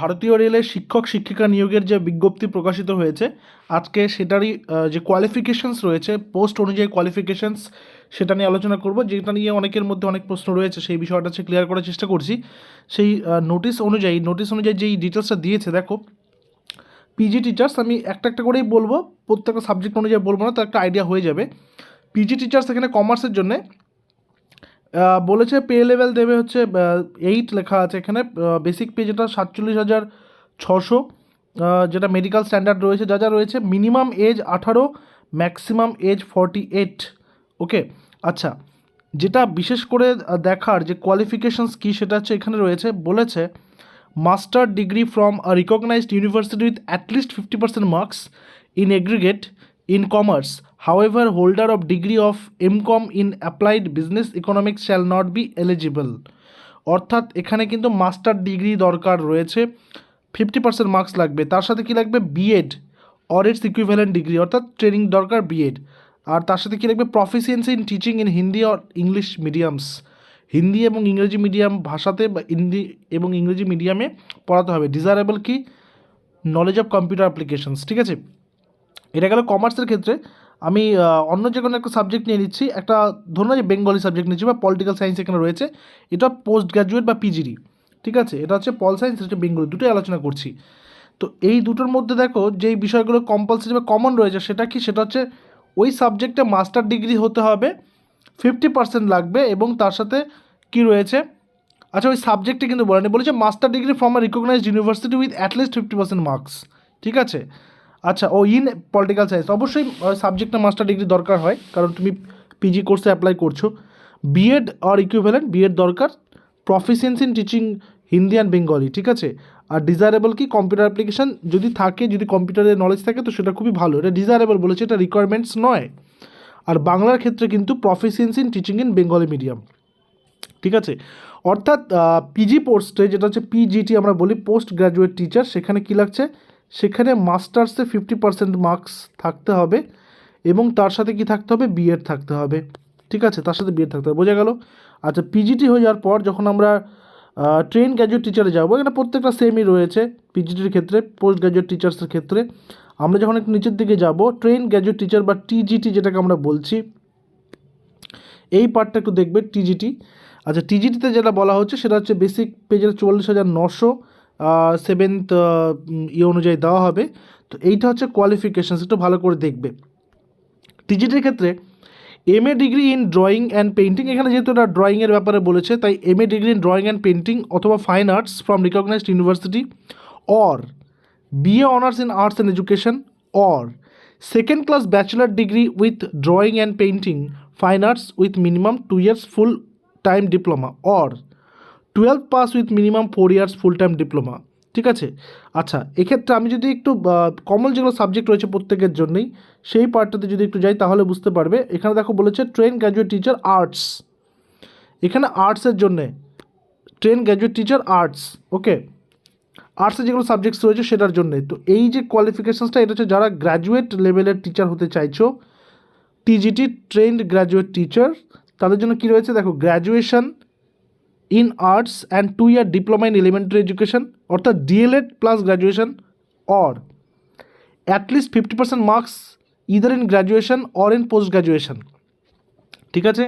ভারতীয় রেলের শিক্ষক শিক্ষিকা নিয়োগের যে বিজ্ঞপ্তি প্রকাশিত হয়েছে, আজকে সেটারই যে কোয়ালিফিকেশনস রয়েছে পোস্ট অনুযায়ী কোয়ালিফিকেশনস সেটা নিয়ে আলোচনা করব। যেটা নিয়ে অনেকের মধ্যে অনেক প্রশ্ন রয়েছে, সেই বিষয়টা হচ্ছে ক্লিয়ার করার চেষ্টা করছি। সেই নোটিশ অনুযায়ী নোটিশ অনুযায়ী যেই ডিটেলসটা দিয়েছে, দেখো পিজি টিচার্স আমি একটা একটা করেই বলব, প্রত্যেকটা সাবজেক্ট অনুযায়ী বলব না, তার একটা আইডিয়া হয়ে যাবে। পিজি টিচার্স এখানে কমার্সের জন্যে বলেছে পে লেভেল দেবে হচ্ছে এইট লেখা আছে এখানে বেসিক পে যেটা সাতচল্লিশ হাজার ছশো যেটা মেডিকেল স্ট্যান্ডার্ড রয়েছে, যা যা রয়েছে মিনিমাম এজ আঠারো maximum age forty eight okay আচ্ছা যেটা বিশেষ করে দেখার যে কোয়ালিফিকেশনস কী সেটা হচ্ছে এখানে রয়েছে, বলেছে master degree from a recognised university with at least fifty percent marks in aggregate in commerce however, holder of degree of mcom in applied business economics shall not be eligible. অর্থাৎ এখানে কিন্তু master degree দরকার রয়েছে। Fifty percent marks লাগবে। তার সাথে কি লাগবে? BEd or it's equivalent degree অর্থাৎ ট্রেনিং দরকার বিএড আর তার সাথে কি লাগবে? Proficiency in teaching in Hindi or English mediums Hindi এবং ইংরেজি মিডিয়াম ভাষাতে বা হিন্দি এবং ইংরেজি মিডিয়ামে পড়াতে হবে। ডিজারেবল কি? নলেজ অফ কম্পিউটার অ্যাপ্লিকেশনস ঠিক আছে? এটা গেল কমার্সের ক্ষেত্রে। আমি অন্য যে কোনো একটা সাবজেক্ট নিয়ে নিচ্ছি। একটা ধরুন যে বেঙ্গলি সাবজেক্ট নিচ্ছি বা পলিটিক্যাল সায়েন্স এখানে রয়েছে। এটা পোস্ট গ্র্যাজুয়েট বা পিজিডি ঠিক আছে? এটা হচ্ছে পল সায়েন্স এটা বেঙ্গলি দুটোই আলোচনা করছি। তো এই দুটোর মধ্যে দেখো, যেই বিষয়গুলো কম্পালসারি বা কমন রয়েছে, সেটা কি? সেটা হচ্ছে ওই সাবজেক্টে মাস্টার ডিগ্রি হতে হবে ফিফটি পার্সেন্ট লাগবে এবং তার সাথে কি রয়েছে? আচ্ছা ওই সাবজেক্টে কিন্তু বলেনি, বলেছে master degree from a recognised university with at least fifty percent marks ঠিক আছে? আচ্ছা ও ইন পলিটিক্যাল সায়েন্স অবশ্যই সাবজেক্টে মাস্টার ডিগ্রি দরকার হয়, কারণ তুমি পিজি কোর্সে অ্যাপ্লাই করছ। বিএড আর ইকুইভ্যালেন্ট বিএড দরকার proficiency in teaching Hindi and Bengali ঠিক আছে? আর ডিজায়ারেবল কি? কম্পিউটার অ্যাপ্লিকেশন যদি থাকে, যদি কম্পিউটারের নলেজ থাকে, তো সেটা খুবই ভালো। এটা ডিজায়ারেবল বলেছে, এটা রিকোয়ারমেন্টস নয়। আর বাংলার ক্ষেত্রে কিন্তু proficiency in teaching in Bengali medium ঠিক আছে? অর্থাৎ পিজি পোস্টে যেটা হচ্ছে পিজিটি আমরা বলি পোস্ট গ্র্যাজুয়েট টিচার সেখানে কী লাগছে? সেখানে মাস্টার্সে ফিফটি পার্সেন্ট মার্কস থাকতে হবে এবং তার সাথে কি থাকতে হবে? বিএড থাকতে হবে। ঠিক আছে? তার সাথে বিএড থাকতে হবে। বোঝা গেল? আচ্ছা পিজিটি হয়ে যাওয়ার পর যখন আমরা ট্রেন গ্র্যাজুয়েট টিচারে যাব, এখানে প্রত্যেকটা সেমই রয়েছে পিজিটির ক্ষেত্রে পোস্ট গ্র্যাজুয়েট টিচার্সের ক্ষেত্রে। আমরা যখন একটু নিচের দিকে যাব ট্রেন গ্র্যাজুয়েট টিচার বা টিজিটি যেটাকে আমরা বলছি, এই পার্টটা একটু দেখবে টিজিটি আচ্ছা টিজিটিতে যেটা বলা হচ্ছে, সেটা হচ্ছে বেসিক পেজের চুয়াল্লিশ হাজার নশো সেভেন্থ ইয়ে অনুযায়ী দেওয়া হবে। তো এইটা হচ্ছে কোয়ালিফিকেশানস একটু ভালো করে দেখবে। টিজিটির ক্ষেত্রে M A degree in drawing and painting এখানে যেহেতু এটা ড্রয়িংয়ের ব্যাপারে বলেছে, তাই M A degree in drawing and painting অথবা fine arts from recognised university or BA honours in arts and education or second class bachelor degree with drawing and painting fine arts with minimum two years full time diploma or twelve pass with minimum four years full time diploma ঠিক আছে? আচ্ছা এক্ষেত্রে আমি যদি একটু common যেগুলো subject রয়েছে প্রত্যেকের জন্যই, সেই পার্টটাতে যদি একটু যাই, তাহলে বুঝতে পারবে। এখানে দেখো বলেছে ট্রেন গ্র্যাজুয়েট টিচার আর্টস এখানে আর্টসের জন্যে train graduate teacher arts okay আর্টসের যেগুলো সাবজেক্টস রয়েছে, সেটার জন্যে। তো এই যে কোয়ালিফিকেশানসটা এটা হচ্ছে যারা গ্র্যাজুয়েট লেভেলের টিচার হতে চাইছো টিজিটি ট্রেন্ড গ্র্যাজুয়েট টিচার তাদের জন্য কী রয়েছে? দেখো graduation in arts and two year diploma in elementary education অর্থাৎ DElEd plus graduation or at least fifty percent marks either in graduation or in post graduation ঠিক আছে?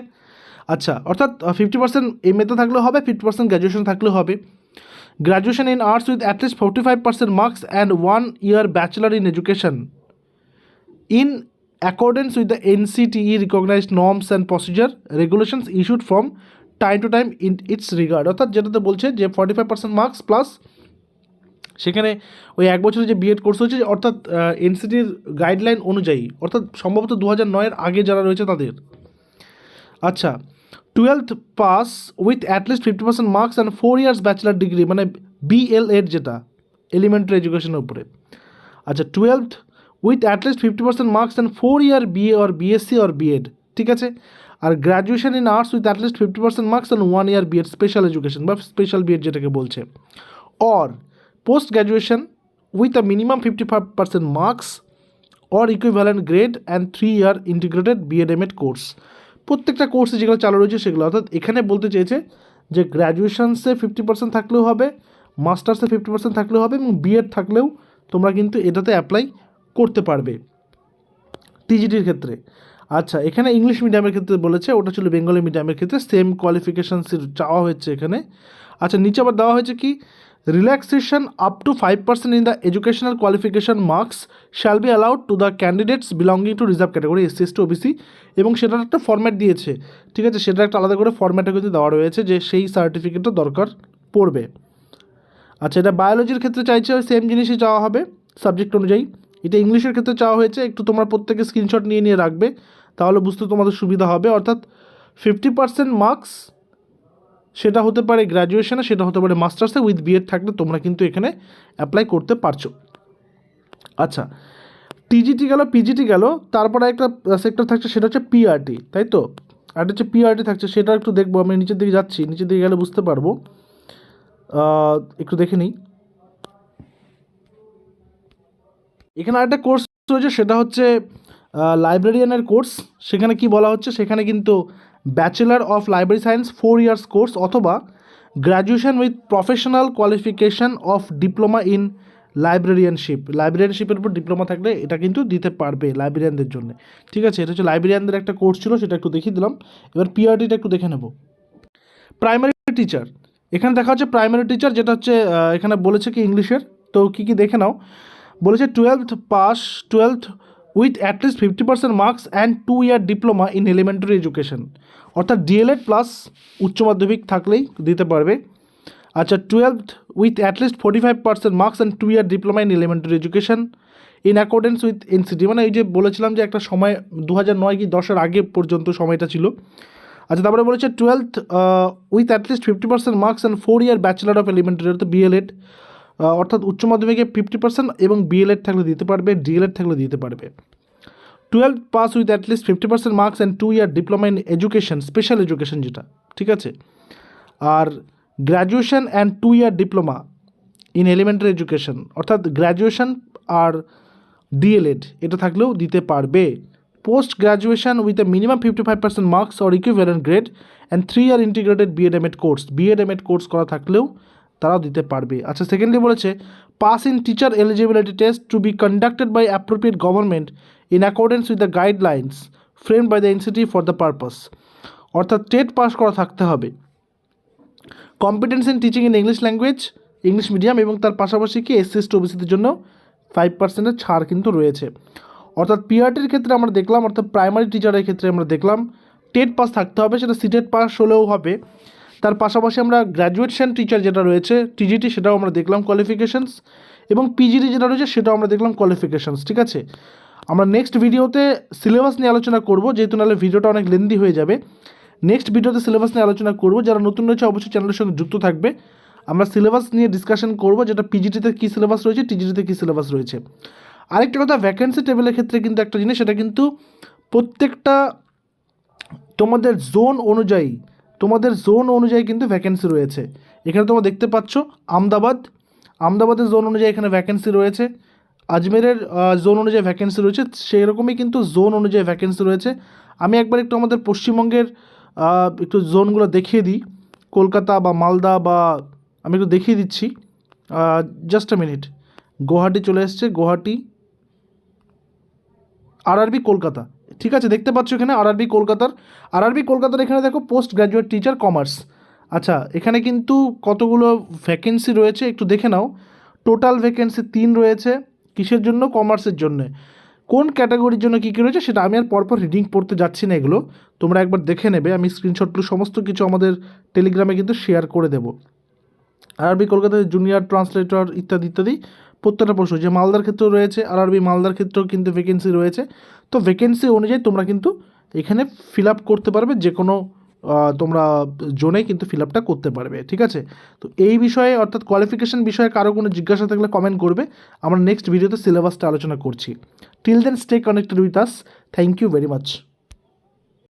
আচ্ছা অর্থাৎ ফিফটি পার্সেন্ট এমএতে থাকলেও হবে ফিফটি পার্সেন্ট গ্র্যাজুয়েশন থাকলেও হবে। Graduation in arts with at least forty five percent marks and one year bachelor in education in accordance with the NCTE recognized norms and procedure, regulations issued from time to time in its regard অর্থাৎ যেটাতে বলছে যে forty five percent marks plus সেখানে ওই এক বছরের যে B Ed course হচ্ছে অর্থাৎ এনসিটির গাইডলাইন অনুযায়ী, অর্থাৎ সম্ভবত দু হাজার নয়ের আগে যারা রয়েছে তাদের। আচ্ছা twelfth pass with at least fifty percent marks and four years bachelor degree মানে বিএল এড যেটা এলিমেন্টারি এডুকেশনের উপরে। আচ্ছা twelfth with at least fifty percent marks and four year BA or BSc or BEd ঠিক আছে? আর graduation in arts with at least fifty percent marks and one year BEd special education বা special B Ed যেটাকে বলছে। Or post graduation with a minimum fifty five percent marks or equivalent grade and three year integrated BEd MEd course প্রত্যেকটা কোর্সে যেগুলো চালু রয়েছে সেগুলো, অর্থাৎ এখানে বলতে চেয়েছে যে গ্র্যাজুয়েশনসে ফিফটি পার্সেন্ট থাকলেও হবে মাস্টার্সে ফিফটি পার্সেন্ট থাকলেও হবে এবং বিএড থাকলেও তোমরা কিন্তু এটাতে অ্যাপ্লাই করতে পারবে। টিজিটির ক্ষেত্রে। আচ্ছা এখানে ইংলিশ মিডিয়ামের ক্ষেত্রে বলেছে, ওটা ছিল বেঙ্গলি মিডিয়ামের ক্ষেত্রে সেম কোয়ালিফিকেশানসের চাওয়া হয়েছে এখানে। আচ্ছা নিচে আবার দেওয়া হয়েছে কি? Relaxation up to five percent in the educational qualification marks shall be allowed to the candidates belonging to reserve category SC ST OBC এবং সেটার একটা ফর্ম্যাট দিয়েছে। ঠিক আছে সেটা একটা আলাদা করে ফর্ম্যাটে কিন্তু দেওয়া রয়েছে যে সেই সার্টিফিকেটটা দরকার পড়বে। আচ্ছা এটা বায়োলজির ক্ষেত্রে চাইছে সেম জিনিসই চাওয়া হবে সাবজেক্ট অনুযায়ী। এটা ইংলিশের ক্ষেত্রে চাওয়া হয়েছে, একটু তোমরা প্রত্যেকে স্ক্রিনশট নিয়ে নিয়ে রাখবে, তাহলে বুঝতে তোমাদের সুবিধা হবে। অর্থাৎ ফিফটি পার্সেন্ট মার্কস সেটা হতে পারে গ্র্যাজুয়েশনে সেটা হতে পারে মাস্টার্সে উইথ বিএড থাকলে তোমরা কিন্তু এখানে অ্যাপ্লাই করতে পারছ। আচ্ছা টিজিটি গেল পিজিটি গেল, তারপরে একটা সেক্টর থাকছে, সেটা হচ্ছে পিআরটি তাই তো? আর হচ্ছে পিআরটি থাকছে সেটা একটু দেখব, আমি নিচের দিকে যাচ্ছি, নিচের দিকে গেলে বুঝতে পারব। একটু দেখে নিই। এখানে আরেকটা কোর্স রয়েছে, সেটা হচ্ছে লাইব্রেরিয়ানের কোর্স সেখানে কি বলা হচ্ছে, সেখানে কিন্তু bachelor of library science four years course অথবা graduation with professional qualification of diploma in librarianship লাইব্রেরিয়ানশিপের উপর ডিপ্লোমা থাকলে এটা কিন্তু দিতে পারবে লাইব্রেরিয়ানদের জন্য। ঠিক আছে, এটা হচ্ছে লাইব্রেরিয়ানদের একটা কোর্স ছিল, সেটা একটু দেখিয়ে দিলাম। এবার পিআরটিটা একটু দেখে নেব। প্রাইমারি টিচার এখানে দেখা হচ্ছে প্রাইমারি টিচার যেটা হচ্ছে এখানে বলেছে কি ইংলিশের তো কী কী দেখে নাও। বলেছে twelfth pass twelfth with at least fifty percent marks and two year diploma in elementary education অর্থাৎ ডিএলএড প্লাস উচ্চ মাধ্যমিক থাকলেই দিতে পারবে। আচ্ছা twelve with at least forty five percent marks and two year diploma in elementary education in accordance with NCT মানে এই যে বলেছিলাম যে একটা সময় দু হাজার নয় কি দশের আগে পর্যন্ত সময়টা ছিল। আচ্ছা তারপরে বলেছে twelfth with at least fifty percent marks and four year bachelor of elementary অর্থাৎ বিএলএড অর্থাৎ উচ্চ মাধ্যমিকে ফিফটি পার্সেন্ট এবং বিএলএড থাকলে দিতে পারবে ডিএলএড থাকলে দিতে পারবে। Twelve pass with at least fifty percent marks and two year diploma in education special education যেটা, ঠিক আছে? আর graduation and two year diploma in elementary education অর্থাৎ গ্র্যাজুয়েশন আর ডিএলএড এটা থাকলেও দিতে পারবে। Post graduation with a minimum fifty five percent marks or equivalent grade and three year integrated BEd MEd course BEd MEd course করা থাকলেও তারাও দিতে পারবে। আচ্ছা সেকেন্ডলি বলেছে pass in teacher eligibility test to be conducted by appropriate government in accordance with the guidelines frame by the institute for the purpose অর্থাৎ TET pass করা থাকতে হবে। Competence in teaching in English language English medium এবং তার পাশাপাশি কি SC ST ওবিসিদের জন্য five পার্সেন্টের ছাড় কিন্তু রয়েছে। অর্থাৎ পিআরটির ক্ষেত্রে আমরা দেখলাম, অর্থাৎ প্রাইমারি টিচারের ক্ষেত্রে আমরা দেখলাম, টেট পাস থাকতে হবে, সেটা সিটেট পাস হলেও হবে। তার পাশাপাশি আমরা গ্র্যাজুয়েশন টিচার যেটা রয়েছে টিজিটি সেটাও আমরা দেখলাম কোয়ালিফিকেশানস এবং পিজিটি যেটা রয়েছে সেটাও আমরা দেখলাম কোয়ালিফিকেশানস ঠিক আছে? আমরা নেক্সট ভিডিওতে সিলেবাস নিয়ে আলোচনা করব, যেহেতু নাহলে ভিডিওটা অনেক লেন্দি হয়ে যাবে। নেক্সট ভিডিওতে সিলেবাস নিয়ে আলোচনা করব, যারা নতুন রয়েছে অবশ্যই চ্যানেলের সঙ্গে যুক্ত থাকবে। আমরা সিলেবাস নিয়ে ডিসকাশন করব, যেটা পিজিটিতে কী সিলেবাস রয়েছে টিজিটিতে কী সিলেবাস রয়েছে। আরেকটা কথা ভ্যাকেন্সি টেবিলের ক্ষেত্রে কিন্তু একটা জিনিস, সেটা কিন্তু প্রত্যেকটা তোমাদের জোন অনুযায়ী তোমাদের জোন অনুযায়ী কিন্তু ভ্যাকেন্সি রয়েছে। এখানে তোমরা দেখতে পাচ্ছ আমদাবাদ। আমদাবাদের জোন অনুযায়ী এখানে ভ্যাকেন্সি রয়েছে। আজমেরের জোন অনুযায়ী ভ্যাকেন্সি রয়েছে। সেই রকমই কিন্তু জোন অনুযায়ী ভ্যাকেন্সি রয়েছে। আমি একবার একটু আমাদের পশ্চিমবঙ্গের একটু জোনগুলো দেখিয়ে দিই। কলকাতা বা মালদা বা, আমি একটু দেখিয়ে দিচ্ছি। জাস্ট আ মিনিট গুয়াহাটি চলে এসছে। গুয়াহাটি আরআরবি কলকাতা। ঠিক আছে, দেখতে পাচ্ছ এখানে আরআরবি কলকাতার। আরআরবি কলকাতার এখানে দেখো পোস্ট গ্র্যাজুয়েট টিচার কমার্স আচ্ছা এখানে কিন্তু কতগুলো ভ্যাকেন্সি রয়েছে একটু দেখে নাও। টোটাল ভ্যাকেন্সি তিন রয়েছে। কিসের জন্য? কমার্সের জন্য। কোন ক্যাটাগরির জন্য কী কী রয়েছে সেটা আমি আর পরপর রিডিং পড়তে যাচ্ছি না এগুলো। তোমরা একবার দেখে নেবে। আমি স্ক্রিনশটগুলো সমস্ত কিছু আমাদের টেলিগ্রামে কিন্তু শেয়ার করে দেবো। আরবি কলকাতায় জুনিয়র ট্রান্সলেটর ইত্যাদি ইত্যাদি। প্রত্যেকটা প্রশ্ন, যে মালদার ক্ষেত্রেও রয়েছে আর আরবি মালদার ক্ষেত্রেও কিন্তু ভ্যাকেন্সি রয়েছে। তো ভ্যাকেন্সি অনুযায়ী তোমরা কিন্তু এখানে ফিল আপ করতে পারবে যে কোনো তোমরা জোনে কিন্তু ফিল আপটা করতে পারবে, ঠিক আছে? তো এই বিষয়ে, অর্থাৎ কোয়ালিফিকেশন বিষয়ে কারও কোনো জিজ্ঞাসা থাকলে কমেন্ট করবে। আমরা নেক্সট ভিডিওতে সিলেবাসটা আলোচনা করছি। Till then stay connected with us thank you very much